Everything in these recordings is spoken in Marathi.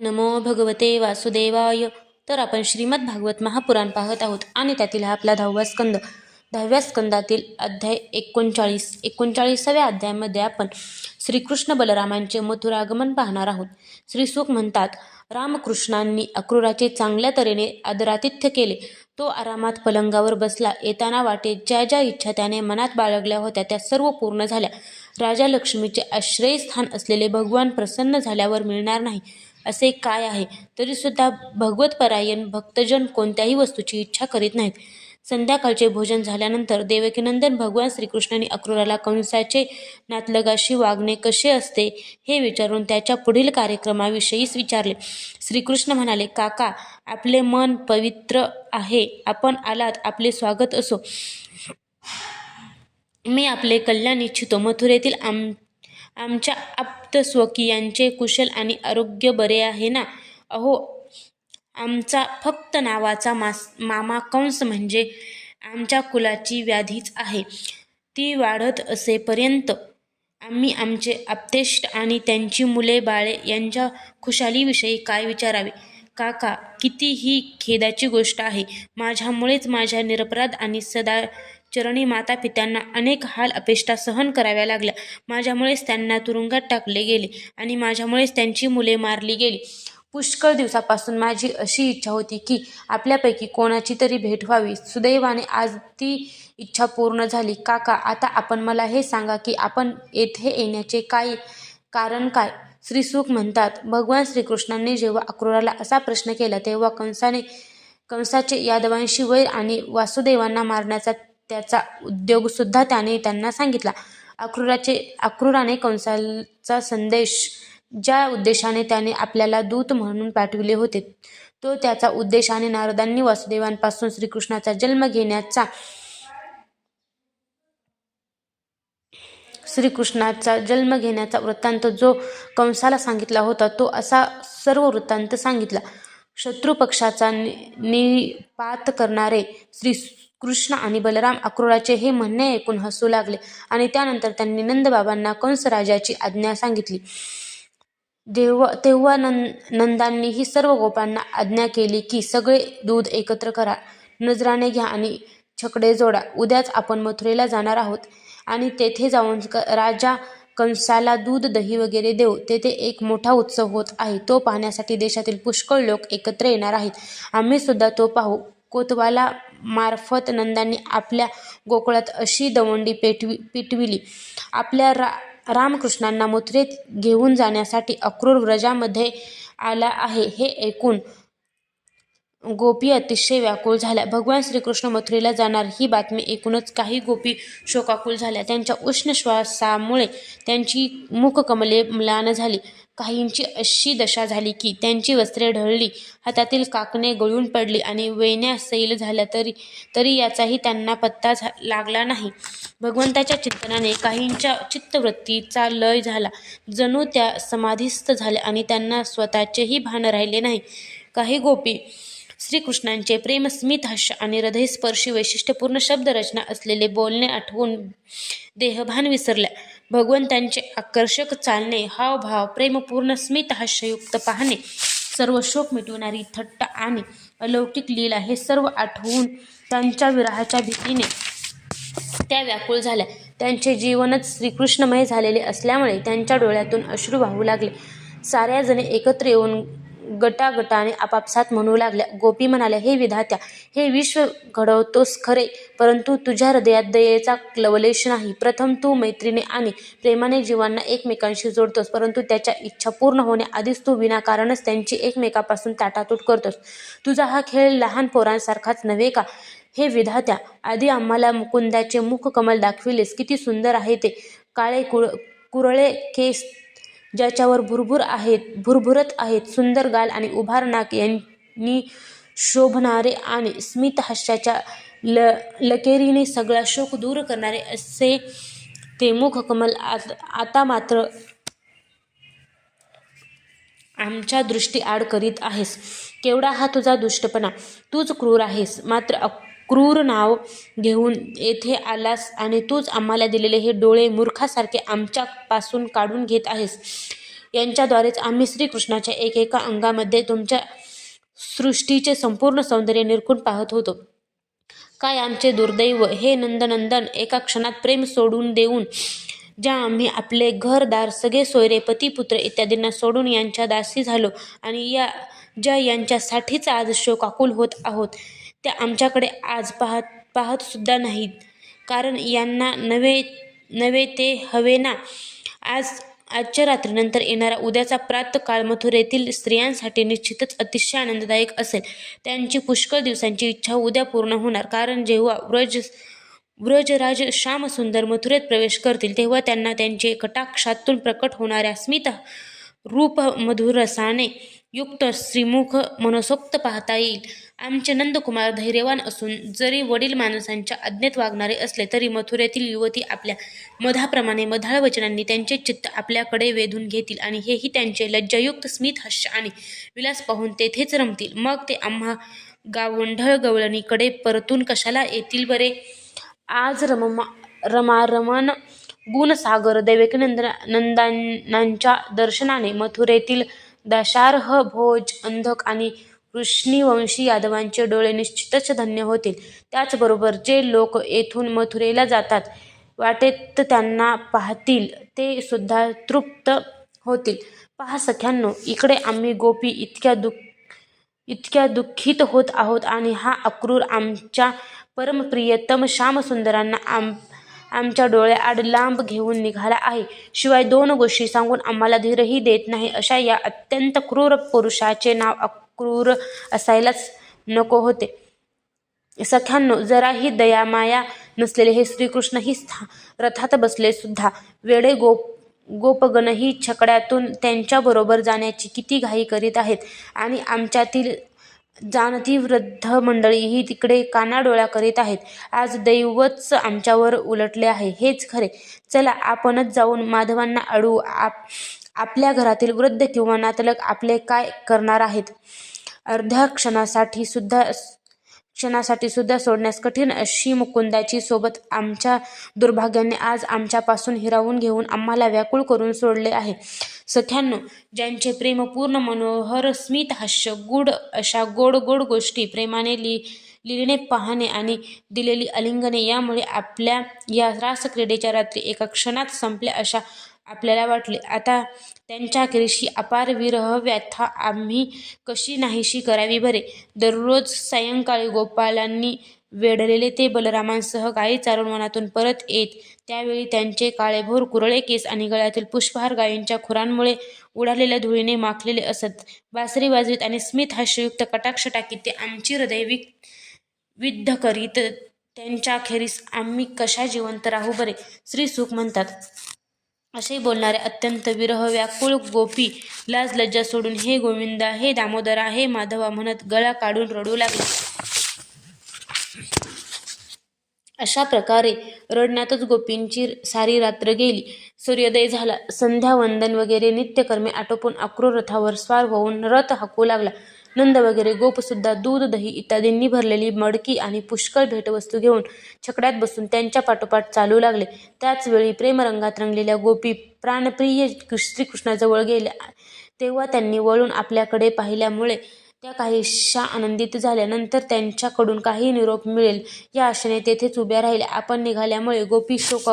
नमो भगवते वासुदेवाय. तर आपण श्रीमद भागवत महापुराण पाहत आहोत आणि त्यातील हा आपला दहावा स्कंद. दहाव्या स्कंदातील अध्याय एकोणचाळीस. एकोणचाळीसाव्या अध्यायामध्ये आपण श्रीकृष्ण बलरामांचे मथुरागमन पाहणार आहोत. श्रीसुख म्हणतात रामकृष्णांनी अक्रूराचे चांगल्या तऱ्हेने आदरातिथ्य केले. तो आरामात पलंगावर बसला. येताना वाटेत ज्या ज्या इच्छा त्याने मनात बाळगल्या होत्या त्या सर्व पूर्ण झाल्या. राजा लक्ष्मीचे आश्रयस्थान असलेले भगवान प्रसन्न झाल्यावर मिळणार नाही. असे काय आहे? तरीसुद्धा भगवतपरायण भक्तजन कोणत्याही वस्तूची इच्छा करीत नाहीत. संध्याकाळचे भोजन झाल्यानंतर देवकीनंदन भगवान श्रीकृष्णाने अक्रूराला कंसाचे नातलगाशी वागणे कसे असते हे विचारून त्याच्या पुढील कार्यक्रमाविषयीच विचारले. श्रीकृष्ण म्हणाले काका आपले मन पवित्र आहे. आपण आलात आपले स्वागत असो. मी आपले कल्याण इच्छितो. मथुरेतील आम आमच्या आप्तस्वकीयांचे कुशल आणि आरोग्य बरे आहे ना? अहो आमचा फक्त नावाचा मास मामा कंस म्हणजे आमच्या कुलाची व्याधीच आहे. ती वाढत असेपर्यंत आम्ही आमचे आप्तेष्ट आणि त्यांची मुले बाळे यांच्या खुशालीविषयी काय विचारावे? काका किती ही खेदाची गोष्ट आहे. माझ्यामुळेच माझ्या निरपराध आणि सदा चरणी माता पित्यांना अनेक हाल अपेष्टा सहन कराव्या लागल्या. माझ्यामुळेच त्यांना तुरुंगात टाकले गेले आणि माझ्यामुळेच त्यांची मुले मारली गेली. पुष्कळ दिवसापासून माझी अशी इच्छा होती की आपल्यापैकी कोणाची तरी भेट व्हावी. सुदैवाने आज ती इच्छा पूर्ण झाली. काका आता आपण मला हे सांगा की आपण येथे येण्याचे काय कारण काय? श्रीसुख म्हणतात भगवान श्रीकृष्णांनी जेव्हा अक्रूराला असा प्रश्न केला तेव्हा कंसाने कंसाचे यादवांशी वैर आणि वासुदेवांना मारण्याचा त्याचा उद्योगसुद्धा त्याने त्यांना सांगितला. अक्रूराचे अक्रूराने कंसाचा संदेश ज्या उद्देशाने त्याने आपल्याला दूत म्हणून पाठविले होते तो त्याचा उद्देशाने नारदांनी वासुदेवांपासून श्रीकृष्णाचा जन्म घेण्याचा श्रीकृष्णाचा जन्म घेण्याचा वृत्तांत जो कंसाला सांगितला होता तो असा सर्व वृत्तांत सांगितला. शत्रू पक्षाचा निपात करणारे श्री कृष्ण आणि बलराम अक्रोडाचे हे म्हणणे ऐकून हसू लागले आणि त्यानंतर त्यांनी नंदबाबांना कंस राजाची आज्ञा सांगितली. जेव्हा तेव्हा नंद नंदांनी ही सर्व गोपांना आज्ञा केली की सगळे दूध एकत्र करा नजराने घ्या आणि छकडे जोडा. उद्याच आपण मथुरेला जाणार आहोत आणि तेथे जाऊन राजा कंसाला दूध दही वगैरे देऊ. तेथे एक मोठा उत्सव होत आहे. तो पाहण्यासाठी देशातील पुष्कळ लोक एकत्र येणार आहेत. आम्ही सुद्धा तो पाहू. कोतवाला मार्फत नंदांनी आपल्या गोकुळात अशी दवंडी पेटवी पिटविली. आपल्या रा रामकृष्णांना मुत्रेत घेऊन जाण्यासाठी अक्रूर व्रजामध्ये आला आहे हे ऐकून गोपी अतिशय व्याकुळ झाल्या. भगवान श्रीकृष्ण मथुरेला जाणार ही बातमी ऐकूनच काही गोपी शोकाकुल झाल्या. त्यांच्या उष्ण श्वासामुळे त्यांची मुखकमले म्लान झाली. काहींची अशी दशा झाली की त्यांची वस्त्रे ढळली हातातील काकणे गळून पडली आणि वेण्या सैल झाल्या तरी तरी याचाही त्यांना पत्ता झा लागला नाही. भगवंताच्या चिंतनाने काहींच्या चित्तवृत्तीचा लय झाला. जणू त्या समाधीस्थ झाल्या आणि त्यांना स्वतःचेही भान राहिले नाही. काही गोपी श्रीकृष्णांचे प्रेमस्मित हास्य आणि हृदयस्पर्शी वैशिष्ट्यपूर्ण शब्दरचना असलेले बोलणे आठवून देहभान विसरल्या. भगवंतांचे आकर्षक चालणे हावभाव प्रेमपूर्ण स्मित हास्ययुक्त पाहणे सर्व शोक मिटवणारी थट्ट आणि अलौकिक लीला हे सर्व आठवून त्यांच्या विरहाच्या भीतीने त्या व्याकुळ झाल्या. त्यांचे जीवनच श्रीकृष्णमय झालेले असल्यामुळे त्यांच्या डोळ्यातून अश्रू वाहू लागले. साऱ्याजणे एकत्र येऊन गटागटाने आपापसात म्हणू लागल्या. गोपी म्हणाल्या हे विधात्या हे विश्व घडवतोस खरे परंतु तुझ्या हृदयात दयेचा लवलेश नाही. प्रथम तू मैत्रीने आणि प्रेमाने जीवांना एकमेकांशी जोडतोस परंतु त्याच्या इच्छा पूर्ण होण्याआधीच तू विनाकारणच त्यांची एकमेकापासून ताटातूट करतोस. तुझा हा खेळ लहान पोरांसारखाच नव्हे का? हे विधात्या आधी आम्हाला मुकुंदाचे मुख कमल दाखविलेस किती सुंदर आहे ते. काळे कुळ कुरळे केस ज्याच्यावर भुरभुर आहेत भुरभुरत आहेत सुंदर गाल आणि उभार नाक यांनी शोभणारे आणि स्मित हास्याच्या ल लकेरीने सगळा शोक दूर करणारे असे ते मुख कमल आता मात्र आमच्या दृष्टी आड करीत आहेस. केवढा हा तुझा दुष्टपणा? तूच क्रूर आहेस. मात्र क्रूर नाव घेऊन येथे आलास आणि तूच आम्हाला दिलेले हे डोळे मूर्खासारखे आमच्यापासून काढून घेत आहेस. यांच्याद्वारेच आम्ही श्रीकृष्णाच्या एकेका अंगामध्ये तुमच्या सृष्टीचे संपूर्ण सौंदर्य निरखून पाहत होतो. काय आमचे दुर्दैव? हे नंदनंदन एका क्षणात प्रेम सोडून देऊन ज्या आम्ही आपले घरदार सगळे सोयरे पतीपुत्र इत्यादींना सोडून यांच्या दासी झालो आणि या ज्या यांच्यासाठीच आज शोकाकुल होत आहोत त्या आमच्याकडे आज पाहत पाहत सुद्धा नाहीत. कारण यांना नवे नवे ते हवे ना. आज आजच्या रात्रीनंतर येणारा उद्याचा प्रातकाळ मथुरेतील स्त्रियांसाठी निश्चितच अतिशय आनंददायक असेल. त्यांची पुष्कळ दिवसांची इच्छा उद्या पूर्ण होणार. कारण जेव्हा व्रज व्रजराज श्यामसुंदर मथुरेत प्रवेश करतील तेव्हा त्यांना त्यांचे कटाक्षातून प्रकट होणाऱ्या स्मिता रूप मधुरसाने युक्त श्रीमुख मनसोक्त पाहता येईल. आमचे नंदकुमार धैर्यवान असून जरी वडील माणसांच्या आज्ञेत वागणारे असले तरी मथुरेतील युवती आपल्या मधाप्रमाणे मधाळ वचनांनी त्यांचे चित्त आपल्याकडे वेधून घेतील आणि हेही त्यांचे लज्जायुक्त स्मित हास्य आणि विलास पाहून तेथेच रमतील. मग ते आम्हा गावंढळ गवळणीकडे परतून कशाला येतील बरे? आज रमा रमारमण गुणसागर देवेकनंद नंदांच्या दर्शनाने मथुरेतील दशार्ह भोज अंधक आणि कृष्णीवंशी यादवांचे डोळे निश्चितच धन्य होतील. त्याचबरोबर जे लोक येथून मथुरेला जातात वाटेत त्यांना पाहतील ते सुद्धा तृप्त होतील. पहा सख्यांनो इकडे आम्ही गोपी इतक्या दुःख इतक्या दुःखित होत आहोत आणि हा अक्रूर आमच्या परमप्रियतम श्यामसुंदरांना आम आमच्या डोळ्याआड लांब घेऊन निघाला आहे. शिवाय दोन गोष्टी सांगून आम्हाला धीरही देत नाही. अशा या अत्यंत क्रूर पुरुषाचे नाव अक्रूर असायलाच नको होते. सख्यांनो जराही दयामाया नसलेले हे श्रीकृष्णही स्था रथात बसले सुद्धा. वेडे गोप गोपगणही छकड्यातून त्यांच्याबरोबर जाण्याची किती घाई करीत आहेत. आणि आमच्यातील जाणती वृद्ध मंडळीही तिकडे कानाडोळा करीत आहेत. आज दैवच आमच्यावर उलटले आहे. हेच खरे. चला आपणच जाऊन माधवांना अडू आप आपल्या घरातील वृद्ध किंवा नातलग आपले काय करणार आहेत? अर्ध्या क्षणासाठी सुद्धा क्षणासाठी सुद्धा सोडण्यास कठीण अशी मुकुंदाची सोबत आमच्या दुर्भाग्याने आज आमच्यापासून हिरावून घेऊन आम्हाला व्याकुळ करून सोडले आहे. सख्यांनो ज्यांचे प्रेम पूर्ण मनोहर स्मित हास्य गुड अशा गोड गोड गोष्टी प्रेमाने लि लिहिणे पाहणे आणि दिलेली अलिंगने यामुळे आपल्या या रासक्रीडेच्या रात्री एका क्षणात संपल्या अशा आपल्याला वाटले. आता त्यांच्या त्यांच्याखेरीशी अपार विरह व्यथा आम्ही कशी नाहीशी करावी बरे? दररोज सायंकाळी गोपालांनी वेढलेले ते बलरामांसह गायी चालून वनातून परत येत त्यावेळी त्यांचे काळेभोर कुरळे केस आणि गळ्यातील पुष्पहार गायींच्या खुरांमुळे उडालेल्या धुळीने माखलेले असत. बासरी वाजवीत आणि स्मित हास्ययुक्त कटाक्ष टाकीत ते आमची हृदयविक विद्ध करीत त्यांच्याखेरीस आम्ही कशा जिवंत राहू बरे? श्री सुख म्हणतात. असे बोलणारे अत्यंत विरह व्याकुळ गोपी लाज लज्जा सोडून हे गोविंदा हे दामोदरा हे माधवा म्हणत गळा काढून रडू लागले. अशा प्रकारे रडण्यातच गोपींची सारी रात्र गेली. सूर्योदय झाला. संध्यावंदन वगैरे नित्यकर्मे आटोपून अक्रूर रथावर स्वार होऊन रथ हाकू लागला. नंद वगैरे गोपसुद्धा दूध दही इत्यादींनी भरलेली मडकी आणि पुष्कळ भेटवस्तू घेऊन छकड्यात बसून त्यांच्या पाठोपाठ चालू लागले. त्याचवेळी प्रेमरंगात रंगलेल्या गोपी प्राणप्रिय श्रीकृष्णाजवळ गेल्या. तेव्हा त्यांनी वळून आपल्याकडे पाहिल्यामुळे त्या काहीशा आनंदित झाल्यानंतर त्यांच्याकडून काही निरोप मिळेल या आशेने तेथेच उभ्या राहिल्या. आपण निघाल्यामुळे गोपी शोक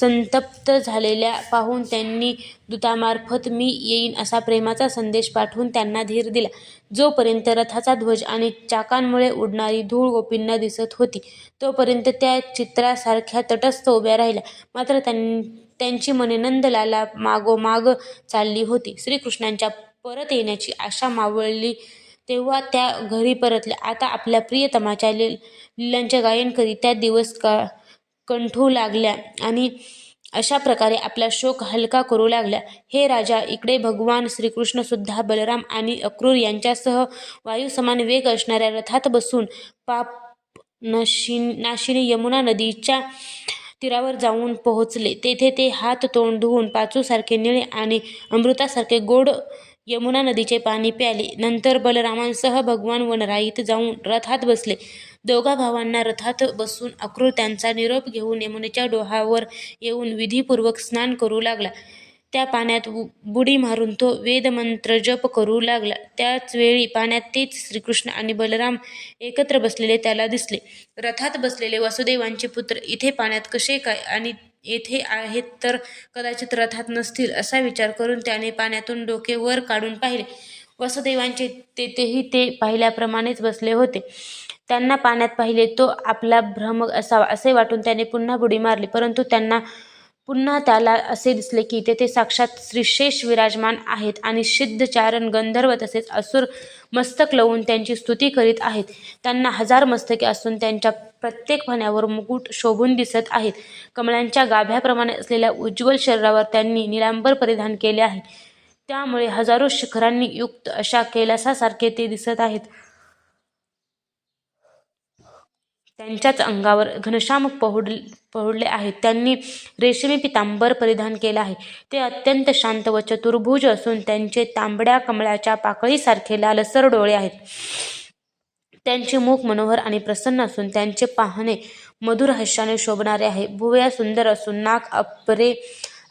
संतप्त झालेल्या पाहून त्यांनी दूतामार्फत मी येईन असा प्रेमाचा संदेश पाठवून त्यांना धीर दिला. जोपर्यंत रथाचा ध्वज आणि चाकांमुळे उडणारी धूळ गोपींना दिसत होती तोपर्यंत त्या चित्रासारख्या तटस्थ उभ्या राहिल्या. मात्र त्यां त्यांची मने नंदलाला मागोमाग चालली होती. श्रीकृष्णांच्या परत येण्याची आशा मावळली तेव्हा त्या घरी परतल्या. आता आपल्या प्रियतमाच्या लील गायन करीत त्या दिवस का कंठू लागल्या आणि अशा प्रकारे आपला शोक हलका करू लागल्या. हे राजा इकडे भगवान श्रीकृष्ण सुद्धा बलराम आणि अक्रूर यांच्यासह वायूसमान वेग असणाऱ्या रथात बसून पाप नशी नाशिनी यमुना नदीच्या तीरावर जाऊन पोहोचले. तेथे ते हात तोंड धुवून पाचूसारखे निळे आणि अमृतासारखे गोड यमुना नदीचे पाणी प्याले. नंतर बलरामांसह भगवान वनराईत जाऊन रथात बसले. दोघा भावांना रथात बसून अक्रूर त्यांचा निरोप घेऊन यमुनेच्या डोहावर येऊन विधीपूर्वक स्नान करू लागला. त्या पाण्यात बुडी मारून तो वेदमंत्र जप करू लागला. त्याच वेळी पाण्यात तेच श्रीकृष्ण आणि बलराम एकत्र बसलेले त्याला दिसले. रथात बसलेले वसुदेवांचे पुत्र इथे पाण्यात कसे काय आणि येथे आहेत तर कदाचित रथात नसतील असा विचार करून त्याने पाण्यातून डोके वर काढून पाहिले. वसुदेवांचे तेथेही ते पाहिल्याप्रमाणेच बसले होते. त्यांना पाण्यात पाहिले तो आपला भ्रम असावा असे वाटून त्याने पुन्हा बुडी मारली. परंतु त्यांना पुन्हा त्याला असे दिसले की तेथे साक्षात श्रीशेष विराजमान आहेत आणि सिद्धचारण गंधर्व तसेच असुर मस्तक लावून त्यांची स्तुती करीत आहेत. त्यांना हजार मस्तके असून त्यांच्या प्रत्येक फण्यावर मुकुट शोभून दिसत आहेत. कमळांच्या गाभ्याप्रमाणे असलेल्या उज्ज्वल शरीरावर त्यांनी निलांबर परिधान केले आहे. त्यामुळे हजारो शिखरांनी युक्त अशा कैलासासारखे ते दिसत आहेत. त्यांच्याच अंगावर घनश्याम पहुड पहुडले आहेत. त्यांनी रेशमी पितांबर परिधान केला आहे. ते अत्यंत शांत व चतुर्भुज असून त्यांचे तांबड्या कमळाच्या पाकळीसारखे लालसर डोळे आहेत. त्यांचे मुख मनोहर आणि प्रसन्न असून त्यांचे पाहणे मधुर हास्याने शोभणारे आहे. भुवया सुंदर असून नाक अपरे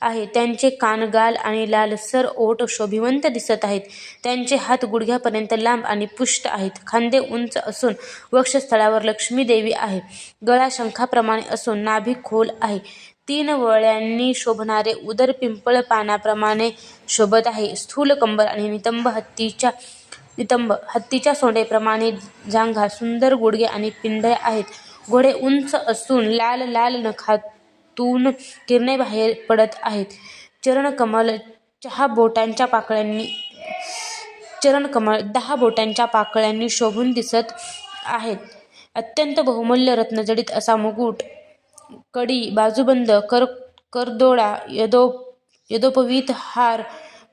आहे. त्यांचे कान गाल आणि लालसर ओठ शोभिवंत दिसत आहेत. त्यांचे हात गुडघ्यापर्यंत लांब आणि पुष्ट आहेत. खांदे उंच असून वक्षस्थळावर लक्ष्मी देवी आहे. गळा शंखाप्रमाणे असून नाभी खोल आहे. तीन वळ्यांनी शोभणारे उदर पिंपळ पानाप्रमाणे शोभत आहे. स्थूल कंबर आणि नितंब हत्तीच्या नितंब हत्तीच्या सोंडेप्रमाणे जांघा सुंदर गुडघे आणि पिंढ्या आहेत. घोडे उंच असून लाल लाल नखात तून किरणे बाहेर पडत आहेत. चरणकमल चहा बोटांच्या पाकळ्यांनी चरणकमळ दहा बोटांच्या पाकळ्यांनी शोभून दिसत आहेत. अत्यंत बहुमूल्य रत्नजडित असा मुकुट कडी बाजूबंद कर करदोडा यदो यदोपवीत हार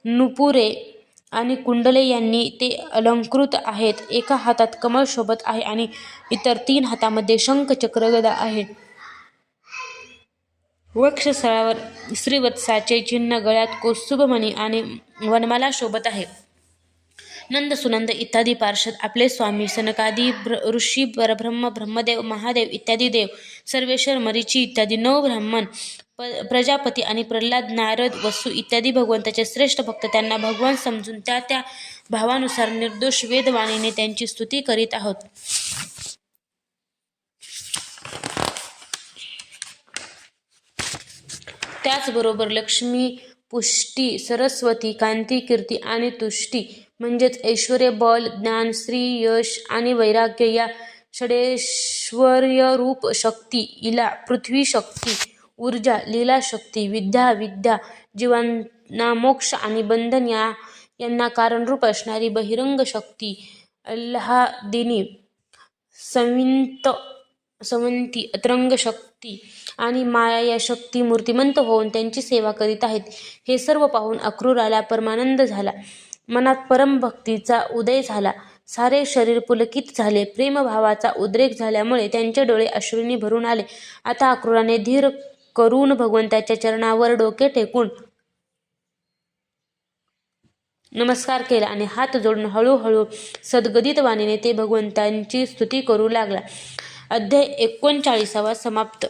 नुपुरे आणि कुंडले यांनी ते अलंकृत आहेत. एका हातात कमळ शोभत आहे आणि इतर तीन हातामध्ये शंख चक्र गदा आहे. वक्षस्थळावर श्रीवत्साचे चिन्ह गळ्यात कौस्तुभमणी आणि वनमाला शोभत आहे. नंद सुनंद इत्यादी पार्षद आपले स्वामी सनकादी ब्र ऋषी परब्रह्म ब्रह्मदेव महादेव इत्यादी देव सर्वेश्वर मरीची इत्यादी नऊ ब्राह्मण प प्रजापती आणि प्रल्हाद नारद वसू इत्यादी भगवंताचे श्रेष्ठ भक्त त्यांना भगवान समजून त्या त्या भावानुसार निर्दोष वेदवाणीने त्यांची स्तुती करीत आहोत. त्याचबरोबर लक्ष्मी पुष्टी सरस्वती कांती कीर्ती आणि तुष्टी म्हणजेच ऐश्वर्य बल ज्ञान श्री यश आणि वैराग्य या षडेश्वर्यरूप शक्ती इला पृथ्वी शक्ती ऊर्जा लीला शक्ती विद्या विद्या जीवांना मोक्ष आणि बंधन या यांना कारणरूप असणारी बहिरंग शक्ती अल्हादिनी संविंत संवंती अतरंग शक्ती आणि माया या शक्ती मूर्तिमंत होऊन त्यांची सेवा करीत आहेत. हे सर्व पाहून अक्रूराला परमानंद झाला. मनात परमभक्तीचा उदय झाला. सारे शरीर पुलकित झाले. प्रेमभावाचा उद्रेक झाल्यामुळे त्यांचे डोळे अश्रूंनी भरून आले. आता अक्रूराने धीर करून भगवंताच्या चरणावर डोके टेकून नमस्कार केला आणि हात जोडून हळूहळू सद्गदित वाणीने ते भगवंतांची स्तुती करू लागला. अध्याय एकोणचाळीसावा समाप्त.